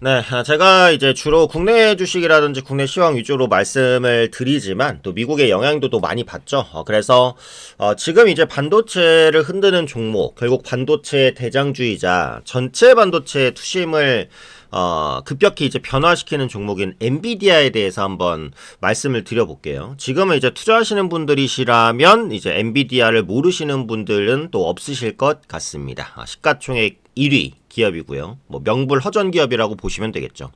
네, 아, 제가 이제 주로 국내 주식이라든지 국내 시황 위주로 말씀을 드리지만 또 미국의 영향도 또 많이 받죠. 어, 그래서 어, 지금 이제 반도체를 흔드는 종목, 결국 반도체 대장주의자 전체 반도체 투심을 어, 급격히 이제 변화시키는 종목인 엔비디아에 대해서 한번 말씀을 드려볼게요. 지금은 이제 투자하시는 분들이시라면 이제 엔비디아를 모르시는 분들은 또 없으실 것 같습니다. 아, 시가총액 1위 기업이고요. 뭐 명불 허전 기업이라고 보시면 되겠죠.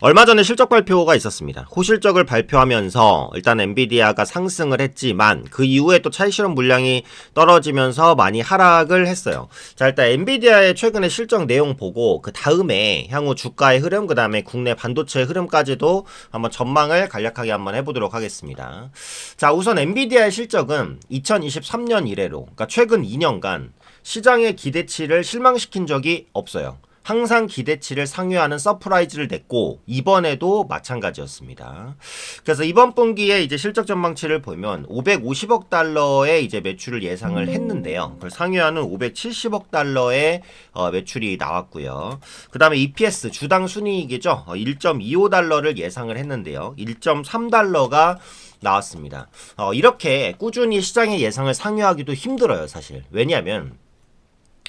얼마 전에 실적 발표가 있었습니다. 호실적을 발표하면서 일단 엔비디아가 상승을 했지만 그 이후에 또 차익 실험 물량이 떨어지면서 많이 하락을 했어요. 자, 일단 엔비디아의 최근의 실적 내용 보고 그 다음에 향후 주가의 흐름 그다음에 국내 반도체 흐름까지도 한번 전망을 간략하게 한번 해 보도록 하겠습니다. 자, 우선 엔비디아의 실적은 2023년 이래로 그러니까 최근 2년간 시장의 기대치를 실망시킨 적이 없어요. 항상 기대치를 상회하는 서프라이즈를 냈고 이번에도 마찬가지였습니다. 그래서 이번 분기에 이제 실적 전망치를 보면 550억 달러의 이제 매출을 예상을 했는데요. 그걸 상회하는 570억 달러의 어, 매출이 나왔고요. 그다음에 EPS 주당 순이익이죠. 어, 1.25 달러를 예상을 했는데요. 1.3 달러가 나왔습니다. 어, 이렇게 꾸준히 시장의 예상을 상회하기도 힘들어요, 사실. 왜냐하면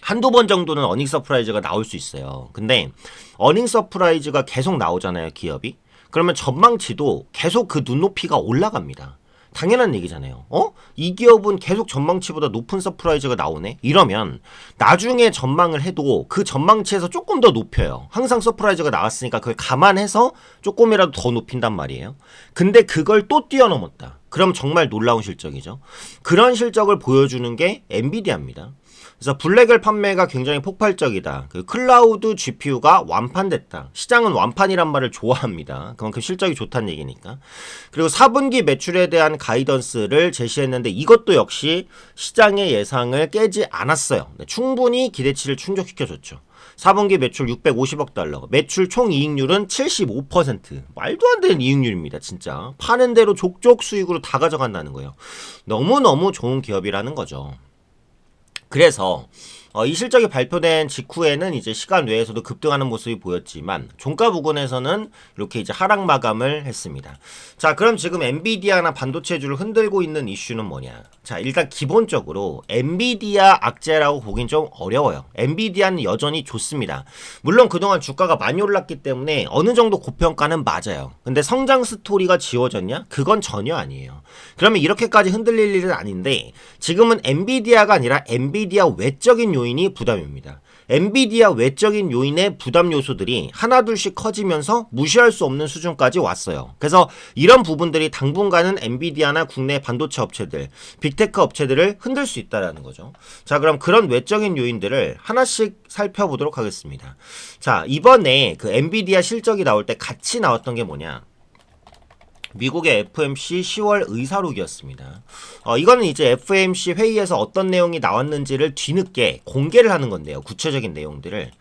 한두 번 정도는 어닝 서프라이즈가 나올 수 있어요. 근데 어닝 서프라이즈가 계속 나오잖아요, 기업이. 그러면 전망치도 계속 그 눈높이가 올라갑니다. 당연한 얘기잖아요. 어? 이 기업은 계속 전망치보다 높은 서프라이즈가 나오네? 이러면 나중에 전망을 해도 그 전망치에서 조금 더 높여요. 항상 서프라이즈가 나왔으니까 그걸 감안해서 조금이라도 더 높인단 말이에요. 근데 그걸 또 뛰어넘었다. 그럼 정말 놀라운 실적이죠. 그런 실적을 보여주는 게 엔비디아입니다. 그래서 블랙을 판매가 굉장히 폭발적이다. 그 클라우드 GPU가 완판됐다. 시장은 완판이란 말을 좋아합니다. 그만큼 실적이 좋다는 얘기니까. 그리고 4분기 매출에 대한 가이던스를 제시했는데 이것도 역시 시장의 예상을 깨지 않았어요. 네, 충분히 기대치를 충족시켜줬죠. 4분기 매출 650억 달러, 매출 총 이익률은 75%. 말도 안 되는 이익률입니다, 진짜. 파는 대로 족족 수익으로 다 가져간다는 거예요. 너무너무 좋은 기업이라는 거죠. 그래서 어, 이 실적이 발표된 직후에는 이제 시간 외에서도 급등하는 모습이 보였지만 종가 부근에서는 이렇게 이제 하락 마감을 했습니다. 자, 그럼 지금 엔비디아나 반도체주를 흔들고 있는 이슈는 뭐냐? 자, 일단 기본적으로 엔비디아 악재라고 보긴 좀 어려워요. 엔비디아는 여전히 좋습니다. 물론 그동안 주가가 많이 올랐기 때문에 어느 정도 고평가는 맞아요. 근데 성장 스토리가 지워졌냐? 그건 전혀 아니에요. 그러면 이렇게까지 흔들릴 일은 아닌데 지금은 엔비디아가 아니라 엔비디아 외적인 요인 요인이 부담입니다. 엔비디아 외적인 요인의 부담 요소들이 하나둘씩 커지면서 무시할 수 없는 수준까지 왔어요. 그래서 이런 부분들이 당분간은 엔비디아나 국내 반도체 업체들, 빅테크 업체들을 흔들 수 있다라는 거죠. 자, 그럼 그런 외적인 요인들을 하나씩 살펴보도록 하겠습니다. 자, 이번에 그 엔비디아 실적이 나올 때 같이 나왔던 게 뭐냐? 미국의 FMC 10월 의사록이었습니다. 어, 이거는 이제 FMC 회의에서 어떤 내용이 나왔는지를 뒤늦게 공개를 하는 건데요. 구체적인 내용들을.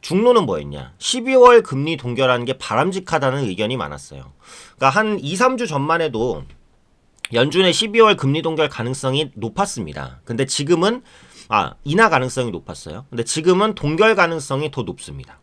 중로는 뭐였냐? 12월 금리 동결하는 게 바람직하다는 의견이 많았어요. 그러니까 한 2, 3주 전만 해도 연준의 12월 금리 동결 가능성이 높았습니다. 근데 지금은 아, 인하 가능성이 높았어요. 근데 지금은 동결 가능성이 더 높습니다.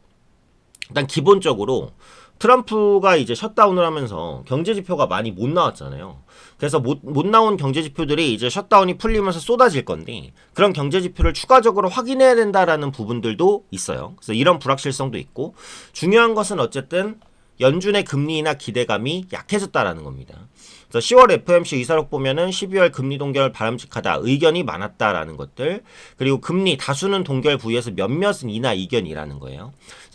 일단 기본적으로 트럼프가 이제 셧다운을 하면서 경제 지표가 많이 못 나왔잖아요. 그래서 못, 못 나온 경제 지표들이 이제 셧다운이 풀리면서 쏟아질 건데 그런 경제 지표를 추가적으로 확인해야 된다라는 부분들도 있어요. 그래서 이런 불확실성도 있고 중요한 것은 어쨌든 연준의 금리나 기대감이 약해졌다라는 겁니다. 그래서 10월 FMC 의사록 보면은 12월 금리 동결 바람직하다 의견이 많았다라는 것들 그리고 금리 다수는 동결 부위에서 몇몇은 인하 의견이라는 거예요.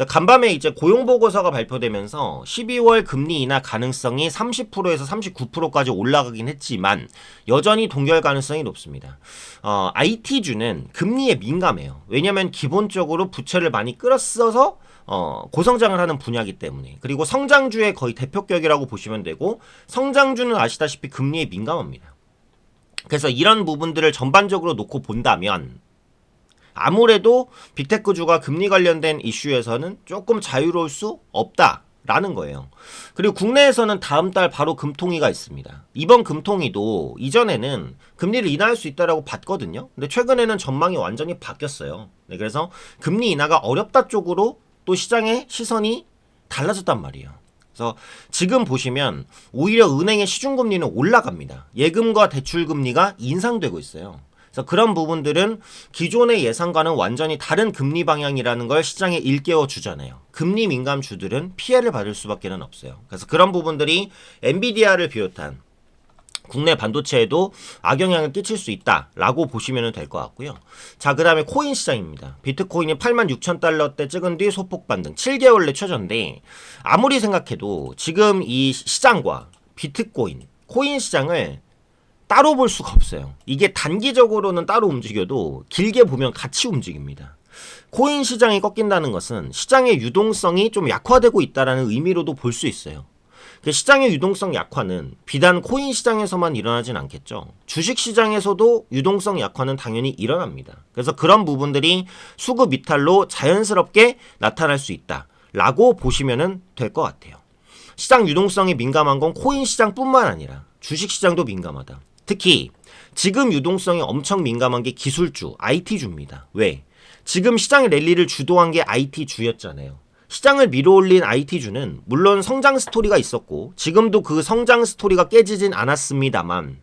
간밤에 이제 고용 보고서가 발표되면서 12월 금리 인하 가능성이 30%에서 39%까지 올라가긴 했지만 여전히 동결 가능성이 높습니다. 어, IT주는 금리에 민감해요. 왜냐하면 기본적으로 부채를 많이 끌었어서 어, 고성장을 하는 분야이기 때문에 그리고 성장주의 거의 대표격이라고 보시면 되고 성장주는 아시다시피 금리에 민감합니다. 그래서 이런 부분들을 전반적으로 놓고 본다면 아무래도 빅테크주가 금리 관련된 이슈에서는 조금 자유로울 수 없다라는 거예요. 그리고 국내에서는 다음 달 바로 금통위가 있습니다. 이번 금통위도 이전에는 금리를 인하할 수 있다라고 봤거든요. 근데 최근에는 전망이 완전히 바뀌었어요. 네, 그래서 금리 인하가 어렵다 쪽으로 또 시장의 시선이 달라졌단 말이에요. 그래서 지금 보시면 오히려 은행의 시중금리는 올라갑니다. 예금과 대출금리가 인상되고 있어요. 그래서 그런 부분들은 기존의 예상과는 완전히 다른 금리 방향이라는 걸 시장에 일깨워 주잖아요. 금리 민감주들은 피해를 받을 수밖에 는 없어요. 그래서 그런 부분들이 엔비디아를 비롯한 국내 반도체에도 악영향을 끼칠 수 있다라고 보시면 될 것 같고요. 자, 그 다음에 코인 시장입니다. 비트코인이 8만 6천 달러대 찍은 뒤 소폭 반등 7개월 내 최저인데 아무리 생각해도 지금 이 시장과 비트코인, 코인 시장을 따로 볼 수가 없어요. 이게 단기적으로는 따로 움직여도 길게 보면 같이 움직입니다. 코인 시장이 꺾인다는 것은 시장의 유동성이 좀 약화되고 있다는 의미로도 볼 수 있어요. 그 시장의 유동성 약화는 비단 코인 시장에서만 일어나진 않겠죠. 주식 시장에서도 유동성 약화는 당연히 일어납니다. 그래서 그런 부분들이 수급 이탈로 자연스럽게 나타날 수 있다 라고 보시면 될 것 같아요. 시장 유동성이 민감한 건 코인 시장뿐만 아니라 주식 시장도 민감하다. 특히 지금 유동성이 엄청 민감한 게 기술주, IT주입니다. 왜? 지금 시장 랠리를 주도한 게 IT주였잖아요. 시장을 밀어올린 IT주는 물론 성장 스토리가 있었고 지금도 그 성장 스토리가 깨지진 않았습니다만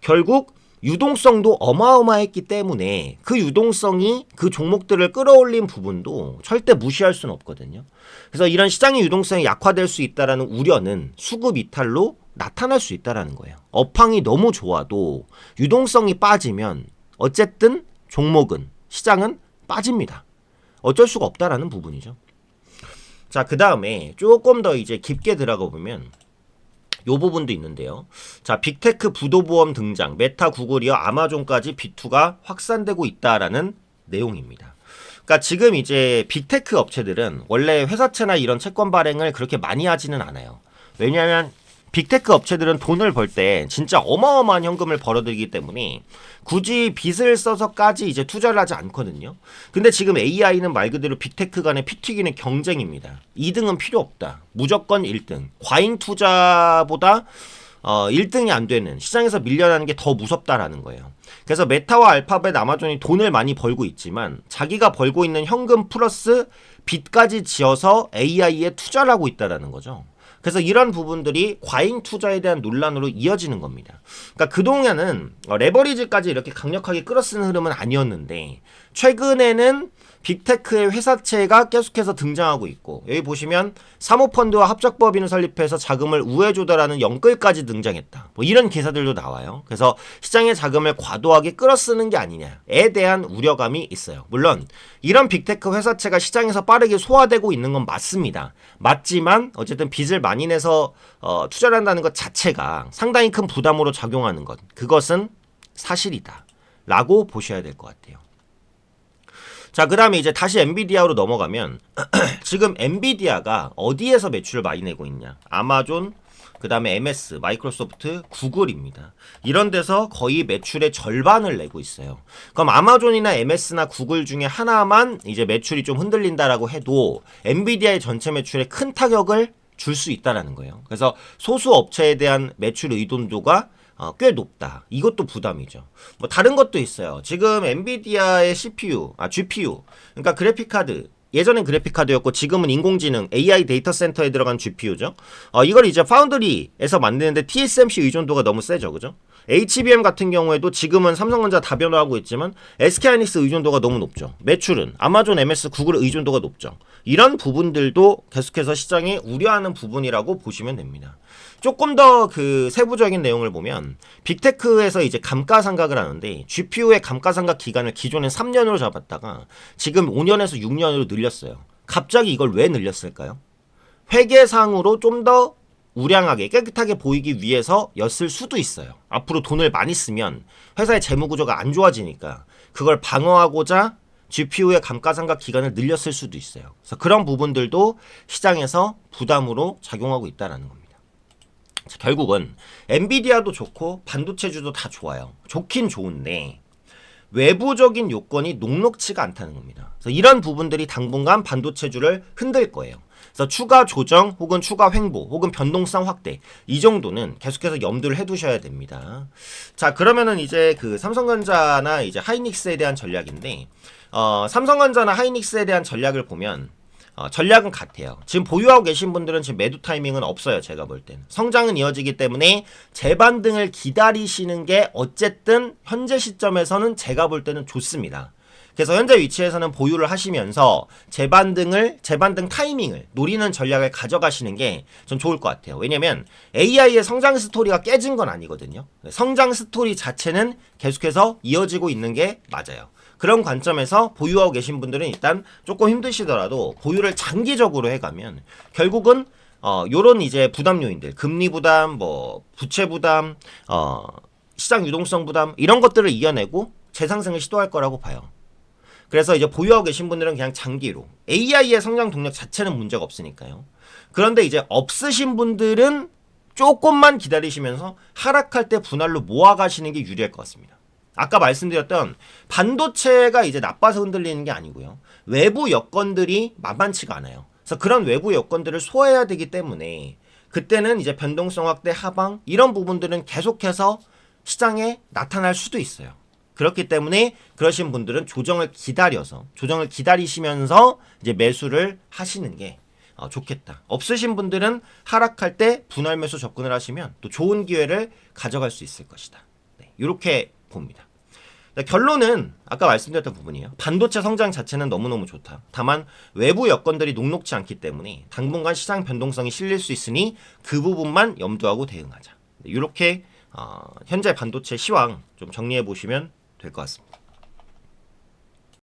결국 유동성도 어마어마했기 때문에 그 유동성이 그 종목들을 끌어올린 부분도 절대 무시할 수는 없거든요. 그래서 이런 시장의 유동성이 약화될 수 있다라는 우려는 수급 이탈로 나타날 수 있다라는 거예요. 업황이 너무 좋아도 유동성이 빠지면 어쨌든 종목은 시장은 빠집니다. 어쩔 수가 없다라는 부분이죠. 자, 그 다음에 조금 더 이제 깊게 들어가 보면 요 부분도 있는데요. 자, 빅테크 부도보험 등장, 메타, 구글이어 아마존까지 B2가 확산되고 있다라는 내용입니다. 그러니까 지금 이제 빅테크 업체들은 원래 회사채나 이런 채권 발행을 그렇게 많이 하지는 않아요. 왜냐하면 빅테크 업체들은 돈을 벌 때 진짜 어마어마한 현금을 벌어들이기 때문에 굳이 빚을 써서까지 이제 투자를 하지 않거든요. 근데 지금 AI는 말 그대로 빅테크 간의 피 튀기는 경쟁입니다. 2등은 필요 없다. 무조건 1등. 과잉 투자보다 어, 1등이 안 되는 시장에서 밀려나는 게 더 무섭다라는 거예요. 그래서 메타와 알파벳, 아마존이 돈을 많이 벌고 있지만 자기가 벌고 있는 현금 플러스 빚까지 지어서 AI에 투자를 하고 있다라는 거죠. 그래서 이런 부분들이 과잉 투자에 대한 논란으로 이어지는 겁니다. 그러니까 그동안은 어, 레버리지까지 이렇게 강력하게 끌어쓰는 흐름은 아니었는데 최근에는 빅테크의 회사채가 계속해서 등장하고 있고 여기 보시면 사모펀드와 합작법인을 설립해서 자금을 우회 조달하는 영끌까지 등장했다. 뭐 이런 기사들도 나와요. 그래서 시장의 자금을 과도하게 끌어쓰는 게 아니냐에 대한 우려감이 있어요. 물론 이런 빅테크 회사채가 시장에서 빠르게 소화되고 있는 건 맞습니다. 맞지만 어쨌든 빚을 많이 내서 어, 투자를 한다는 것 자체가 상당히 큰 부담으로 작용하는 것 그것은 사실이다. 라고 보셔야 될 것 같아요. 자, 그 다음에 이제 다시 엔비디아로 넘어가면, 지금 엔비디아가 어디에서 매출을 많이 내고 있냐? 아마존, 그 다음에 MS, 마이크로소프트, 구글입니다. 이런 데서 거의 매출의 절반을 내고 있어요. 그럼 아마존이나 MS나 구글 중에 하나만 이제 매출이 좀 흔들린다라고 해도 엔비디아의 전체 매출에 큰 타격을 줄 수 있다라는 거예요. 그래서 소수 업체에 대한 매출 의존도가 어, 꽤 높다. 이것도 부담이죠. 뭐 다른 것도 있어요. 지금 엔비디아의 CPU, 아 GPU, 그러니까 그래픽 카드 예전엔 그래픽 카드였고 지금은 인공지능 AI 데이터 센터에 들어간 GPU죠. 어, 이걸 이제 파운드리에서 만드는데 TSMC 의존도가 너무 세죠, 그죠? HBM 같은 경우에도 지금은 삼성전자 다 변화하고 있지만 SK하이닉스 의존도가 너무 높죠. 매출은 아마존, MS, 구글 의존도가 높죠. 이런 부분들도 계속해서 시장이 우려하는 부분이라고 보시면 됩니다. 조금 더 그 세부적인 내용을 보면 빅테크에서 이제 감가상각을 하는데 GPU의 감가상각 기간을 기존엔 3년으로 잡았다가 지금 5년에서 6년으로 늘렸어요. 갑자기 이걸 왜 늘렸을까요? 회계상으로 좀 더 우량하게 깨끗하게 보이기 위해서였을 수도 있어요. 앞으로 돈을 많이 쓰면 회사의 재무 구조가 안 좋아지니까 그걸 방어하고자 GPU의 감가상각 기간을 늘렸을 수도 있어요. 그래서 그런 부분들도 시장에서 부담으로 작용하고 있다는 겁니다. 자, 결국은 엔비디아도 좋고 반도체주도 다 좋아요. 좋긴 좋은데 외부적인 요건이 녹록치가 않다는 겁니다. 그래서 이런 부분들이 당분간 반도체주를 흔들 거예요. 그래서 추가 조정 혹은 추가 횡보 혹은 변동성 확대 이 정도는 계속해서 염두를 해두셔야 됩니다. 자 그러면은 이제 그 삼성전자나 이제 하이닉스에 대한 전략인데 어, 삼성전자나 하이닉스에 대한 전략을 보면 어, 전략은 같아요. 지금 보유하고 계신 분들은 지금 매도 타이밍은 없어요. 제가 볼 때는. 성장은 이어지기 때문에 재반등을 기다리시는 게 어쨌든 현재 시점에서는 제가 볼 때는 좋습니다. 그래서 현재 위치에서는 보유를 하시면서 재반등을 재반등 타이밍을 노리는 전략을 가져가시는 게전 좋을 것 같아요. 왜냐면 AI의 성장 스토리가 깨진 건 아니거든요. 성장 스토리 자체는 계속해서 이어지고 있는 게 맞아요. 그런 관점에서 보유하고 계신 분들은 일단 조금 힘드시더라도 보유를 장기적으로 해가면 결국은 어 요런 이제 부담 요인들 금리 부담 뭐 부채 부담 어 시장 유동성 부담 이런 것들을 이겨내고 재상승을 시도할 거라고 봐요. 그래서 이제 보유하고 계신 분들은 그냥 장기로 AI의 성장 동력 자체는 문제가 없으니까요. 그런데 이제 없으신 분들은 조금만 기다리시면서 하락할 때 분할로 모아가시는 게 유리할 것 같습니다. 아까 말씀드렸던 반도체가 이제 나빠서 흔들리는 게 아니고요. 외부 여건들이 만만치가 않아요. 그래서 그런 외부 여건들을 소화해야 되기 때문에 그때는 이제 변동성 확대 하방 이런 부분들은 계속해서 시장에 나타날 수도 있어요. 그렇기 때문에 그러신 분들은 조정을 기다려서 조정을 기다리시면서 이제 매수를 하시는 게 어, 좋겠다. 없으신 분들은 하락할 때 분할 매수 접근을 하시면 또 좋은 기회를 가져갈 수 있을 것이다. 네, 이렇게 봅니다. 네, 결론은 아까 말씀드렸던 부분이에요. 반도체 성장 자체는 너무너무 좋다. 다만 외부 여건들이 녹록지 않기 때문에 당분간 시장 변동성이 실릴 수 있으니 그 부분만 염두하고 대응하자. 네, 이렇게 어, 현재 반도체 시황 좀 정리해 보시면 될 것 같습니다.